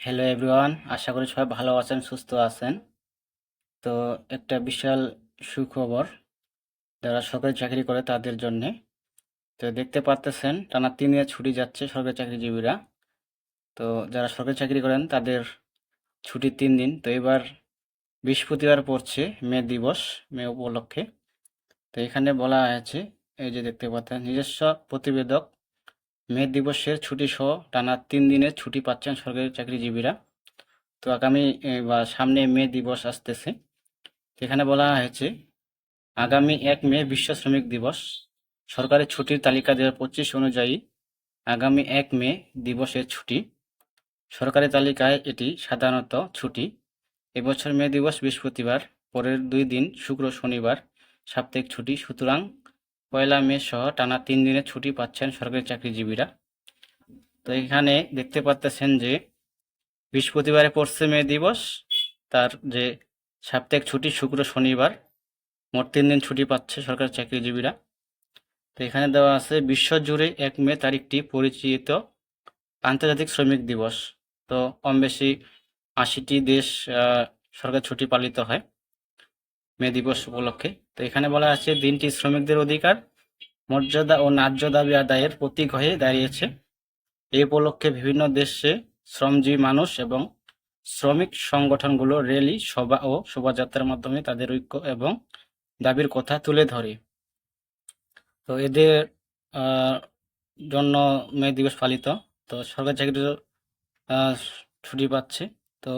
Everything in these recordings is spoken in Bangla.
হ্যালো এভরিওয়ান আশা করি সবাই ভালো আছেন, সুস্থ আছেন। তো একটা বিশাল সুখবর, যারা সরকারি চাকরি করে তাদের জন্যে। তো দেখতে পারতেছেন, টানা তিন দিনের ছুটি যাচ্ছে সরকারি চাকরিজীবীরা। তো যারা সরকারি চাকরি করেন তাদের ছুটি তিন দিন। তো এবার বৃহস্পতিবার পড়ছে, মে দিবস, মে উপলক্ষে। তো এখানে বলা হয়েছে, এই যে দেখতে পাচ্ছেন, নিজস্ব প্রতিবেদক মে দিবসের ছুটি সহ টানা তিন দিনের ছুটি পাচ্ছেন সরকারি চাকরিজীবীরা। তো আগামী বা সামনে মে দিবস আসতেছে। এখানে বলা হয়েছে, আগামী এক মে বিশ্ব শ্রমিক দিবস। সরকারি ছুটির তালিকা দু পঁচিশ অনুযায়ী আগামী এক মে দিবসের ছুটি। সরকারি তালিকায় এটি সাধারণত ছুটি। এবছর মে দিবস বৃহস্পতিবার, পরের দুই দিন শুক্র, শনিবার সাপ্তাহিক ছুটি। সুতরাং পয়লা মে সহ টানা তিন দিনের ছুটি পাচ্ছেন সরকারি চাকরিজীবীরা। তো এখানে দেখতে পাচ্তেছেন যে বৃহস্পতিবারে পড়ছে মে দিবস, তার যে সাপ্তাহিক ছুটি শুক্র শনিবার, মোট তিন দিন ছুটি পাচ্ছে সরকারি চাকরিজীবীরা। তো এখানে দেওয়া আছে বিশ্বজুড়ে এক মে তারিখটি পরিচিত আন্তর্জাতিক শ্রমিক দিবস। তো কম বেশি আশিটি দেশ সরকার ছুটি পালিত হয় মে দিবস উপলক্ষে। তো এখানে বলা আছে, দিনটি শ্রমিকদের অধিকার, মর্যাদা ও ন্যায্য দাবি আদায়ের প্রতীক হয়ে দাঁড়িয়েছে। এই উপলক্ষে বিভিন্ন দেশে শ্রমজীবী মানুষ এবং শ্রমিক সংগঠনগুলো র্যালি, সভা ও শোভাযাত্রার মাধ্যমে তাদের ঐক্য এবং দাবির কথা তুলে ধরে। তো এদের জন্য মে দিবস পালিত। তো সরকারি চাকরি ছুটি পাচ্ছে। তো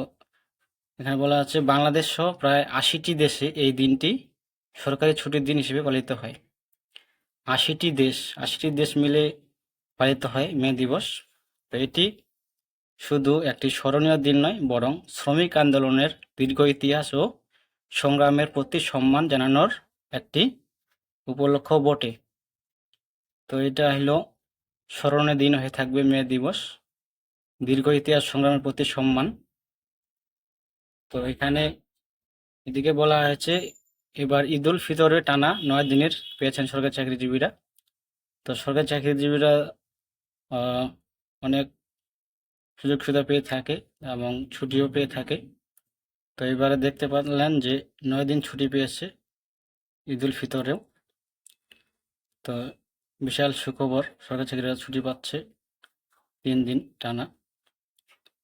এখানে বলা আছে, বাংলাদেশ সহ প্রায় আশিটি দেশে এই দিনটি সরকারি ছুটির দিন হিসেবে পালিত হয়। আশিটি দেশ আশিটি দেশ মিলে পালিত হয় মে দিবস। তো এটি শুধু একটি স্মরণীয় দিন নয়, বরং শ্রমিক আন্দোলনের দীর্ঘ ইতিহাস ও সংগ্রামের প্রতি সম্মান জানানোর একটি উপলক্ষ বটে। তো এটা হলো স্মরণীয় দিন হয়ে থাকবে মে দিবস। দীর্ঘ ইতিহাস, সংগ্রামের প্রতি সম্মান। তো এখানে এদিকে বলা হয়েছে এবার ঈদুল ফিতরে টানা নয় দিনের পেয়েছেন সরকারি চাকরিজীবীরা। তো সরকারি চাকরিজীবীরা অনেক সুযোগ সুবিধা পেয়ে থাকে এবং ছুটিও পেয়ে থাকে। তো এবারে দেখতে পারলেন যে নয় দিন ছুটি পেয়েছে ঈদুল ফিতরেও। তো বিশাল সুখবর, সরকারি চাকরিরা ছুটি পাচ্ছে তিন দিন টানা।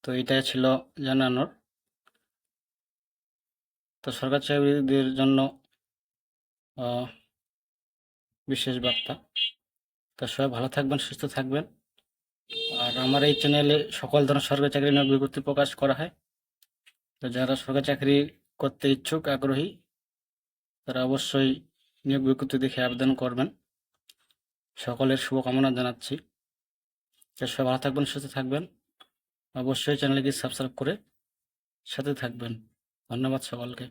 তো এটাই ছিল জানানোর। তো সরকারি চাকরিদের জন্য বিশেষ বার্তা। তো সবাই ভালো থাকবেন, সুস্থ থাকবেন। আর আমার এই চ্যানেলে সকল ধরনের সরকারি চাকরি নিয়োগ বিজ্ঞপ্তি প্রকাশ করা হয়। তো যারা সরকারি চাকরি করতে ইচ্ছুক, আগ্রহী, তারা অবশ্যই নিয়োগ বিজ্ঞপ্তি দেখে আবেদন করবেন। সকলের শুভকামনা জানাচ্ছি। সবাই ভালো থাকবেন, সুস্থ থাকবেন। অবশ্যই চ্যানেলকে সাবস্ক্রাইব করে সাথে থাকবেন। ধন্যবাদ সকলকে